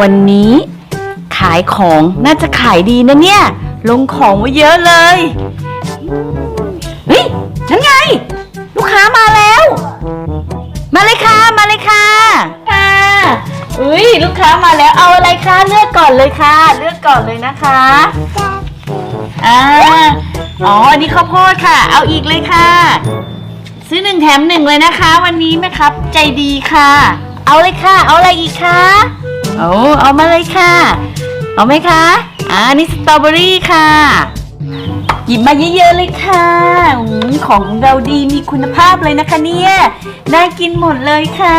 วันนี้ขายของน่าจะขายดีนะเนี่ย ลงของไว้เยอะเลยเฮ้ยนั่นไง ลูกค้ามาแล้ว มาเลยค่ะ มาเลยค่ะ ค่ะอุ้ยลูกค้ามาแล้วเอาอะไรคะเลือกก่อนเลยค่ะ เลือกก่อนเลยนะคะอ่าอ๋ออันนี้ข้าวโพดค่ะ เอาอีกเลยค่ะ ซื้อหนึ่งแถมหนึ่งเลยนะคะ วันนี้แม่ครับ ใจดีค่ะ เอาเลยค่ะ เอาอะไรอีกคะ โอ้เอามาเลยค่ะ เอาไหมคะอ่านี่สตรอเบอรี่ค่ะ หยิบมาเยอะๆเลยค่ะอของของเราดีมีคุณภาพเลยนะคะเนี่ยน่ากินหมดเลยค่ะ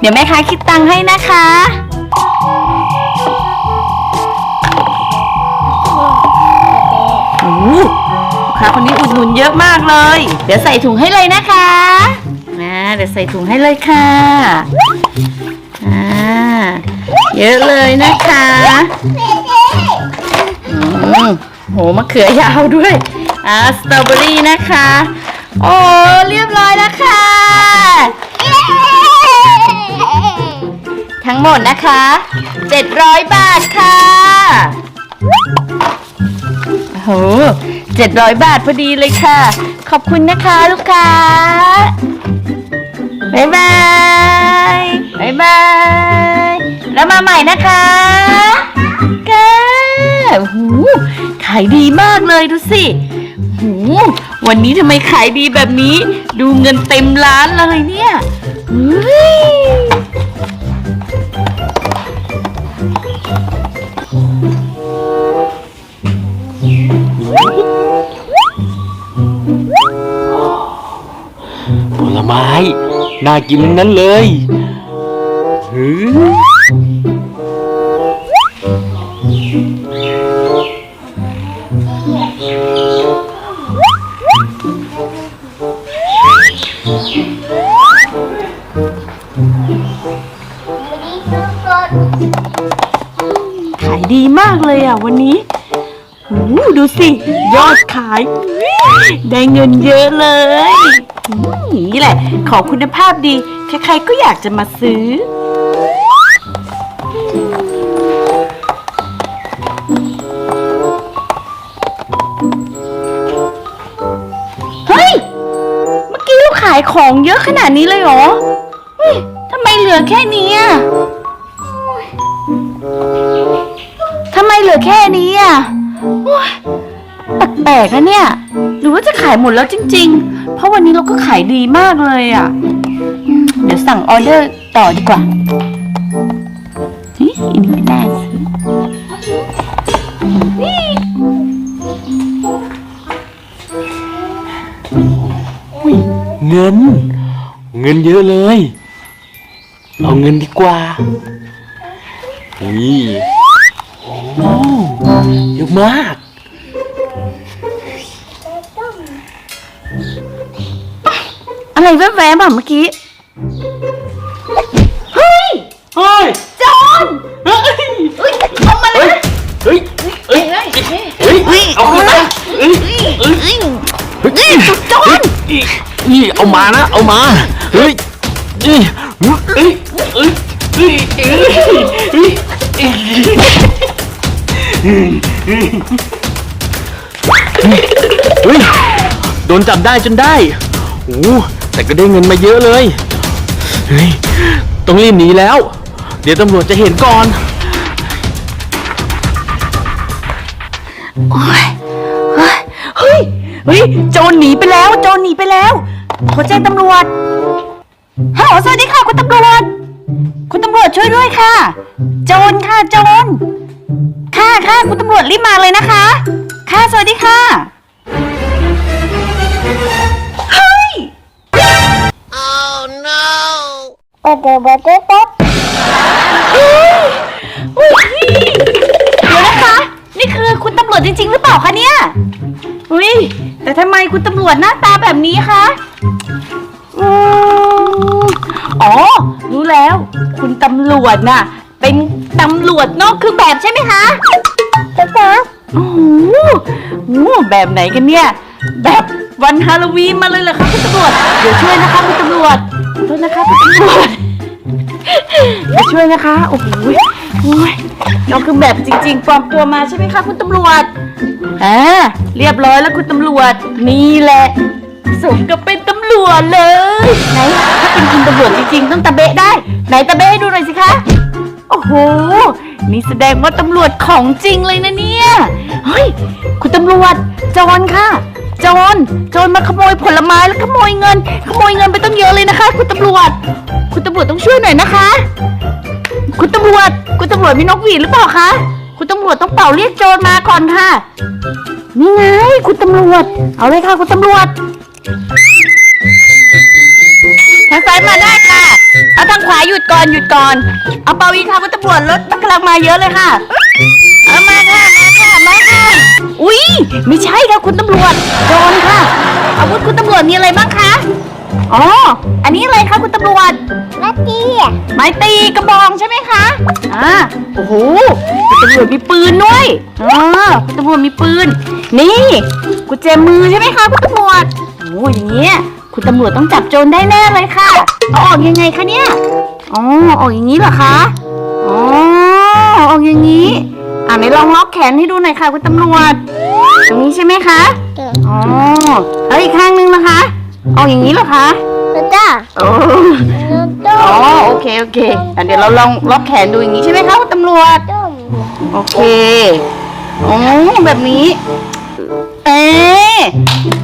เดี๋ยวแม่ค้าคิดตังค์ให้นะคะโอ้โหลูกค้าคนนี้อุดหนุนเยอะมากเลย เดี๋ยวใส่ถุงให้เลยนะคะนะเดี๋ยวใส่ถุงให้เลยค่ะ อ่าเยอะเลยนะคะอืมโหมะเขือยาวด้วย อ่าสตรอเบอรี่นะคะ โอ้เรียบร้อยแล้วค่ะ ทั้งหมดนะคะ 700 บาทค่ะโอ้โหเจ็ดร้อยบาทพอดีเลยค่ะ ขอบคุณนะคะลูกค้า บ๊ายบายายบาย แล้วมาใหม่นะคะค่ะโอ้โหขายดีมากเลยดูสิโอ้โหวันนี้ทำไมขายดีแบบนี้ ดูเงินเต็มร้านเลยเนี่ยเฮ้ยผลไม้ น่ากินนั้นเลย ขายดีมากเลยอะวันนี้โอ้ดูสิ ยอดขาย ได้เงินเยอะเลยนี่แหละ ของคุณภาพดี ใครๆก็อยากจะมาซื้อาขายของเยอะขนาดนี้เลยเหรอเฮ้ยทำไมเหลือแค่นี้อะทำไมเหลือแค่นี้อะแปลกๆนะเนี่ย หรือว่าจะขายหมดแล้วจริง ๆ เพราะวันนี้เราก็ขายดีมากเลยอะ เดี๋ยวสั่งออเดอร์ต่อดีกว่าเฮ้ยอัน เงิน เงินเยอะเลย เอาเงินดีกว่านี่โอ้เยอะมากอะไรแวบๆอะเมื่อกี้ เฮ้ย เฮ้ยจอนเฮ้ยเฮ้ยเอามาเลยนะเฮ้ยเฮ้ย เฮ้ย เฮ้ย เอาขึ้นมาเฮ้ย เฮ้ย เฮ้ยจอนนี่เอามานะ เอามา เฮ้ยนี่เฮ้ยเฮ้ยเฮ้ยเฮ้ยเฮ้ยเฮ้ยโดนจับได้จนได้โอ้แต่ก็ได้เงินมาเยอะเลย เฮ้ย ต้องรีบหนีแล้ว เดี๋ยวตำรวจจะเห็นก่อน โอ้ย ฮ้ยเฮ้ยโจรหนีไปแล้ว โจรหนีไปแล้วโทรแจ้งตำรวจฮัลโหลสวัสดีค่ะคุณตำรวจ คุณตำรวจช่วยด้วยค่ะ โจรค่ะโจรค่ะค่ะคุณตำรวจรีบมาเลยนะคะ ค่ะสวัสดีค่ะเฮ้ยอุ๊ยเดี๋ยวนะคะ นี่คือคุณตำรวจจริง ๆ หรือเปล่าคะเนี่ย อุ้ยแต่ทำไมคุณตำรวจหน้าตาแบบนี้คะอืมอ๋อ รู้แล้ว คุณตำรวจน่ะ เป็นตำรวจนอกเครื่องแบบใช่ไหมคะใช่ค่ะโอ้โหโอ้โหแบบไหนกันเนี่ย แบบวันฮาโลวีนมาเลยเหรอคะคุณตำรวจ เดี๋ยวช่วยนะคะคุณตำรวจขอโทษนะคะคุณตำรวจมาช่วยนะคะ โอ้โหโอ้ยน้องคือแบบจริง ๆ ปลอมตัวมาใช่ไหมคะคุณตำรวจ อ่าเรียบร้อยแล้วคุณตำรวจ นี่แหละ สมกับเป็นตำรวจเลย ไหนถ้าเป็นคุณตำรวจจริงๆ ต้องตะเบะได้ ไหนตะเบะให้ดูหน่อยสิคะ โอ้โห นี่แสดงว่าตำรวจของจริงเลยนะเนี่ย เฮ้ย คุณตำรวจโจรค่ะจรโจรมาขโมยผลไม้แล้วขโมยเงิน ขโมยเงินไปตั้งเยอะเลยนะคะ คุณตำรวจ คุณตำรวจต้องช่วยหน่อยนะคะ คุณตำรวจ คุณตำรวจมีนกหวีดหรือเปล่าคะ คุณตำรวจต้องเป่าเรียกโจรมาก่อนค่ะ นี่ไง คุณตำรวจ เอาเลยค่ะ คุณตำรวจ ทางซ้ายมาได้ค่ะ เอาทางขวาหยุดก่อนหยุดก่อน เอาเป่าอีกค่ะคุณตำรวจรถกำลังมาเยอะเลยค่ะ เอามาค่ะมาค่ะมาค่ะ อุ๊ย ไม่ใช่ค่ะคุณตำรวจโดนค่ะ อาวุธคุณตำรวจมีอะไรบ้างคะ อ๋อ อันนี้อะไรคะคุณตำรวจนาตีไม้ตีกระบองใช่ไหมคะ อ่า โอ้โหคุณตำรวจมีปืนด้วยอ่าคุณตำรวจมีปืน นี่กุญแจมือใช่ไหมคะคุณตำรวจ โอ้อย่างเงี้ย คุณตำรวจต้องจับโจรได้แน่เลยค่ะเอาออกยังไงคะเนี่ย อ๋อ ออกอย่างนี้เหรอคะ อ๋อ ออกอย่างนี้ อ่าไหนลองล็อกแขนให้ดูหน่อยค่ะ คุณตำรวจ ตรงนี้ใช่ไหมคะ อ๋อ แล้วอีกข้างนึงนะคะ ออกอย่างนี้เหรอคะนาตาโอ้นาตาอ๋อโอเคโอเคอะเดี๋ยวเราลองล็อกแขนดูอย่างนี้ใช่ไหมคะคุณตำรวจ ต้มโอเคอ๋อแบบนี้ เอ๊ะ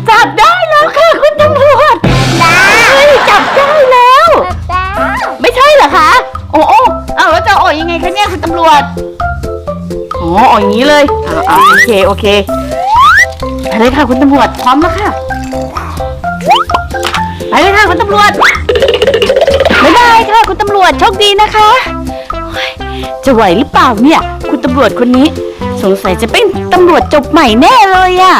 จับได้แล้วค่ะคุณตำรวจได้จับได้แล้วนาตาไม่ใช่เหรอคะ โอ้โอ้เอาแล้วจะออกยังไงคะเนี่ยคุณตำรวจอ๋อออกอย่างนี้เลยอ่าอ่าโอเค โอเคไปเลยค่ะคุณตำรวจ พร้อมแล้วค่ะ ไปเลยค่ะคุณตำรวจไม่ได้ค่ะคุณตำรวจโชคดีนะคะโอ้ยจะไหวหรือเปล่าเนี่ย คุณตำรวจคนนี้ สงสัยจะเป็นตำรวจจบใหม่แน่เลยอะ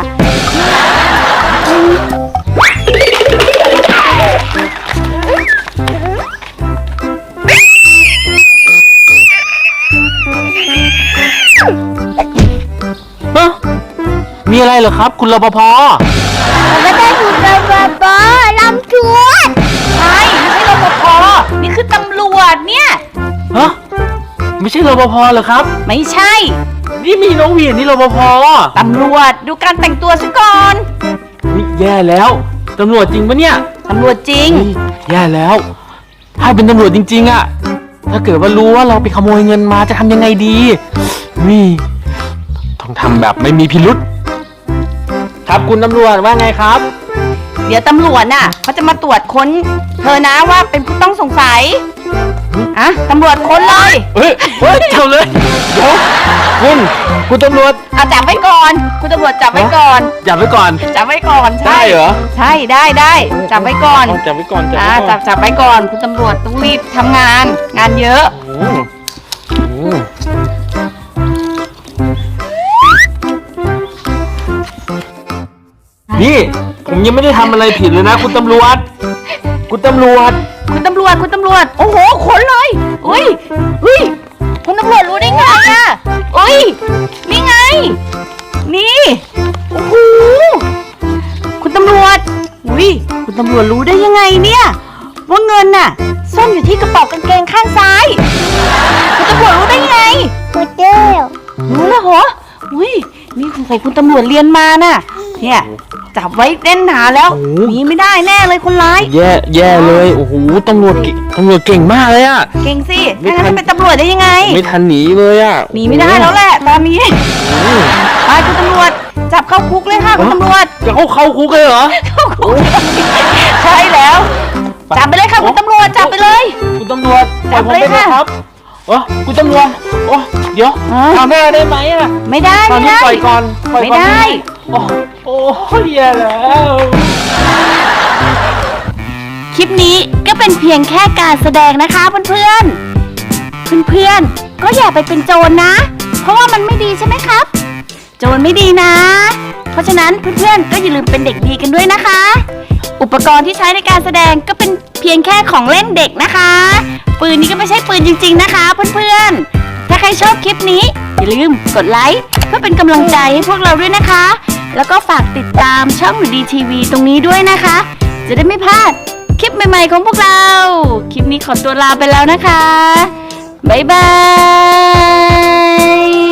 เอ้อมีอะไรเหรอครับ คุณรปภนาตาอยู่ในบาบาลำ ไม่ใช่รปภเหรอครับ ไม่ใช่ นี่มีน้องหวีดนี่รปภตำรวจดูการแต่งตัวซะก่อนอุ๊ยแย่แล้วตำรวจจริงปะเนี่ยตำรวจจริงเฮ้ยแย่แล้ว ถ้าเป็นตำรวจจริง ๆอะถ้าเกิดว่ารู้ว่าเราไปขโมยเงินมาจะทำยังไงดีนี่ต้องทำแบบไม่มีพิรุษครับคุณตำรวจว่าไงครับ เดี๋ยวตำรวจน่ะเขาจะมาตรวจค้น เธอนะว่าเป็นผู้ต้องสงสัย อะตำรวจค้นเลยเฮ้ยเฮ้ยเจ้าเลยเดี๋ยวคุณคุณตำรวจเอาจับไว้ก่อน คุณตำรวจจับไว้ก่อน จับไว้ก่อน จับไว้ก่อนใช่ได้เหรอใช่ได้ได้จับไว้ก่อน จับไว้ก่อนจับอ่าไว้ก่จัอบนจับไว้ก่อน คุณตำรวจต้องรีบทำงาน งานเยอะ อืมอืมนี่ ผมยังไม่ได้ทำอะไรผิดเลยนะ คุณตำรวจ คุณตำรวจ คุณตำรวจคุณตำรวจ โอ้โหค้นเลยอุ้ยอุ้ยคุณตำรวจรู้ได้ไงอะอุ้ยนี่ไง นี่โอ้โหคุณตำรวจอุ้ยคุณตำรวจรู้ได้ยังไงเนี่ยว่าเงินน่ะซ่อนอยู่ที่กระเป๋ากางเกงข้างซ้าย คุณตำรวจรู้ได้ยังไง กูเดียวรู้แล้วเหรออุ้ยนี่สงสัยคุณตำรวจเรียนมาน่ะ เนี่ยจับไว้แน่นหนาแล้วโอ้หนีไม่ได้แน่เลยคนร้าย แย่แย่เลยโอ้โหตำรวจเก่งตำรวจเก่งมากเลยอะ เก่งสิไม่ไม่งั้นทัน จะเป็นตำรวจได้ยังไงไม่ทันหนีเลยอะหนีไม่ได้แล้วแหละตอนนี้อืมไปคุณตำรวจจับเข้าคุกเลยค่ะคุณตำรวจจะเข้าเข้าคุกเลยเหรอ เข้าคุกใช่แล้วจับไปเลยค่ะคุณตำรวจจับไปเลย คุณตำรวจจับปล่อยผมเลยไปค่ะครับโอ้คุณตำรวจโอ้เดี๋ยวอ่าทำหน้าได้ไหมอะไม่ได้ตอนไม่นี้ได้ ปล่อยก่อนปล่อยก่อนไม่ได้ โอ้ โอ้แย่แล้ว คลิปนี้ก็เป็นเพียงแค่การแสดงนะคะเพื่อนๆ เพื่อนๆ ก็อย่าไปเป็นโจรนะ เพราะว่ามันไม่ดีใช่ไหมครับ โจรไม่ดีนะ เพราะฉะนั้นเพื่อนๆ ก็อย่าลืมเป็นเด็กดีกันด้วยนะคะ อุปกรณ์ที่ใช้ในการแสดงก็เป็นเพียงแค่ของเล่นเด็กนะคะ ปืนนี้ก็ไม่ใช่ปืนจริง ๆนะคะ เพื่อนๆ ถ้าใครชอบคลิปนี้อย่าลืมกดไลค์ ก็เป็นกำลังใจให้พวกเราด้วยนะคะ แล้วก็ฝากติดตามช่องหนูดีทีวีตรงนี้ด้วยนะคะ จะได้ไม่พลาดคลิปใหม่ๆของพวกเรา คลิปนี้ขอตัวลาไปแล้วนะคะ บ๊ายบาย